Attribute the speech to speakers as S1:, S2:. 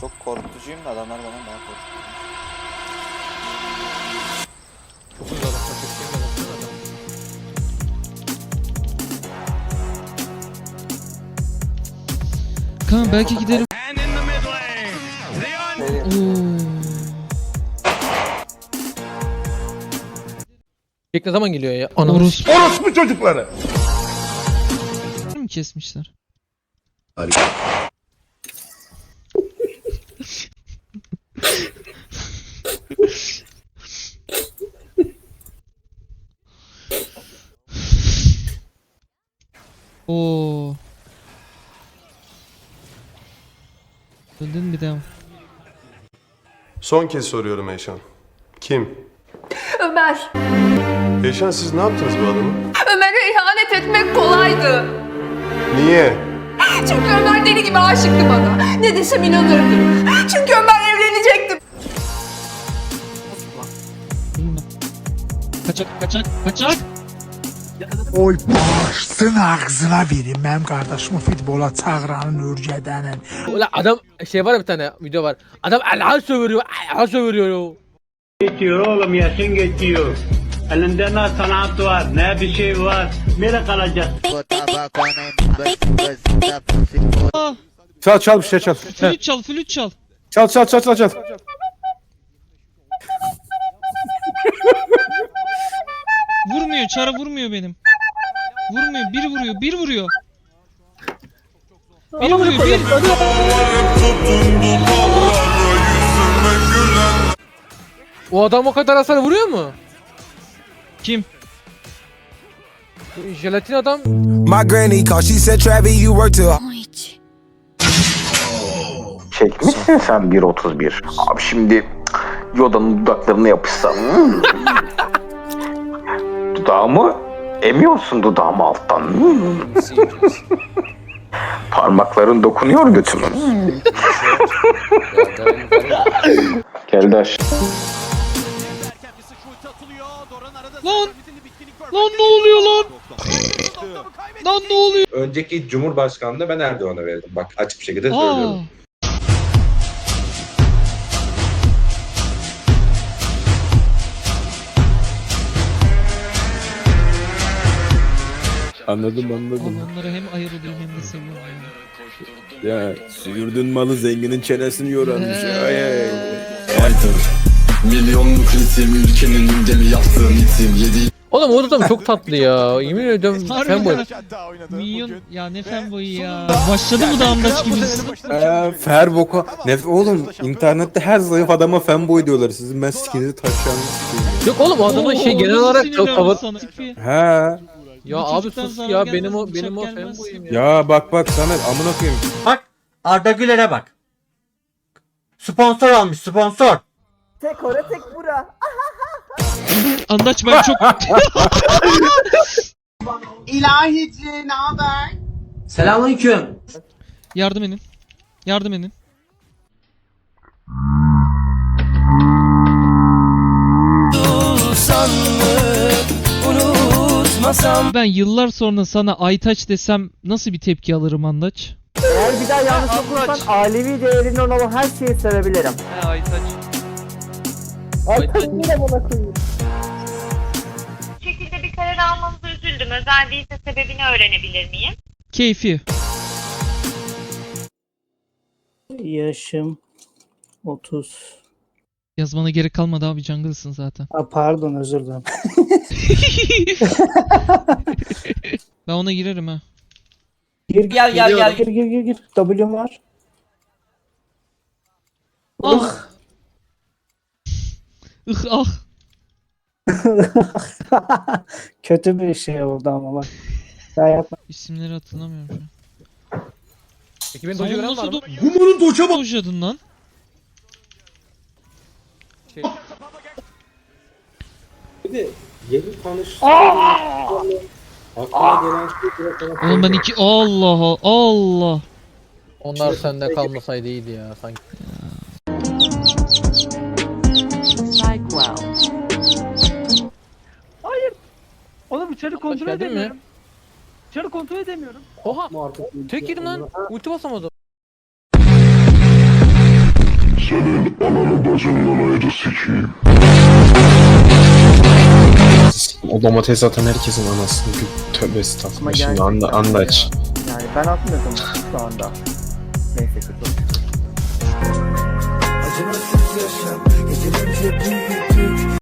S1: Çok korkutucuyum da adamlar bana daha korkutucu.
S2: Çok adam. Adam.
S3: Kaan belki giderim. Oo.
S2: Pek ne zaman geliyor ya? Anam.
S3: Orospu
S4: çocukları.
S3: mu kesmişler? Oo. Öldün bir daha.
S5: Son kez soruyorum Eyşan. Kim?
S6: Ömer.
S5: Eyşan siz ne yaptınız bu adamı?
S6: Ömer'e ihanet etmek kolaydı.
S5: Niye?
S6: Çünkü Ömer deli gibi aşıktı bana. Ne desem inanırdım. Çünkü Ömer evlenecekti.
S3: Kaçak kaçak kaçak.
S7: Oy başsın ağzına verin mənim qardaşımı futbola çağıranın ürgədənin.
S2: Ulan adam şey var ya bir tane video var. Adam Allah'a sövürüyor. Allah'a sövürüyor.
S8: Geçiyor oğlum yaşın geçiyor. Elinde ne sanat var ne bir şey var. Nereye kalacak?
S4: Çal çal bir şey çal.
S3: flüt çal flüt çal.
S4: Çal çal çal çal çal.
S3: Çara vurmuyor benim. Vurmuyor bir vuruyor bir vuruyor. Bir vuruyor bir.
S2: O adam o kadar hasar vuruyor mu?
S3: Kim?
S2: Jelatin adam
S9: My granny called, she said, Travis, you work too
S10: Çekmişsin sen 1.31. Abi şimdi Yoda'nın dudaklarına yapışsam. Dudağımı emiyorsun dudağımı alttan. Parmakların dokunuyor götüme. Keldaş.
S3: Lan! Lan ne oluyor lan? Lan ne oluyor?
S11: Önceki Cumhurbaşkanlığı ben Erdoğan'a verdim. Bak açık bir şekilde
S3: Aa.
S11: söylüyorum.
S4: Anladım anladım.
S3: Onları hem ayrılıyorum hem de seviyorum. ya.
S4: Ya sürdün malı zenginin çenesini yoranmış. Ay ay.
S9: Milyonluk ritim ülkenin gündemi yaptığım itim Yedi
S2: Oğlum o adam çok tatlı ya. Yemin ediyorum fanboy.
S3: ya. Milyon ya ne fanboyu ya. Başladı mı da andaç gibi?
S4: Ee, fer boka. Nef oğlum internette her zayıf adama fanboy diyorlar. Sizin ben sikinizi sikeyim.
S2: Yok oğlum o adamın şey genel olarak çok tavır.
S4: He.
S2: Ya
S3: Bu
S2: abi
S3: çocuktan
S2: sus
S3: zarar
S2: ya
S3: gelmez,
S2: benim o
S3: bıçak
S2: benim o
S3: gelmez.
S2: fanboyum ya.
S4: Ya bak bak Samet amına koyayım.
S8: Bak Arda Güler'e bak. Sponsor almış sponsor.
S3: Andaç ben çok
S7: İlahici ne haber?
S8: Selamünaleyküm.
S3: yardım edin. Yardım edin. Ben yıllar sonra sana Aytaç desem nasıl bir tepki alırım Andaç?
S8: Eğer bir daha yanlış okursan alevi değerinden olan her şeyi sevebilirim.
S2: Aytaç.
S6: Bu şekilde bir karar almanıza üzüldüm. Özel değilse sebebini öğrenebilir miyim?
S3: Keyfi.
S7: Yaşım 30.
S3: Yazmana gerek kalmadı abi jungle'sın zaten.
S7: Aa, pardon özür dilerim.
S3: Ben ona girerim ha.
S7: Gir
S8: Gel, gel, gel.
S7: Gir gir gir gir. W var.
S3: Ah. Ih ah.
S7: Kötü bir şey oldu ama bak. Daha yapma.
S3: İsimleri hatırlamıyorum şu an.
S2: Peki benim
S3: Sen
S2: doju
S3: onu
S2: gören var
S3: nasıl
S2: mı?
S3: do-
S4: Humanın doça bak.
S3: dojladın lan?
S2: Şey,
S11: Yeni tanış. Aklıma gelen şey sana
S3: Oğlum ben iki Allah Allah.
S2: onlar sende kalmasaydı iyiydi ya sanki.
S8: Oğlum içeri
S2: Hoş geldin mi?
S8: İçeri kontrol edemiyorum.
S2: Oha! Tek yedim lan. Ulti basamadım.
S12: O domates atan herkesin anasını bir tövbe estağfurullah. Şimdi anda, anda aç.
S1: Yani ben atmıyordum şu anda. Neyse ki.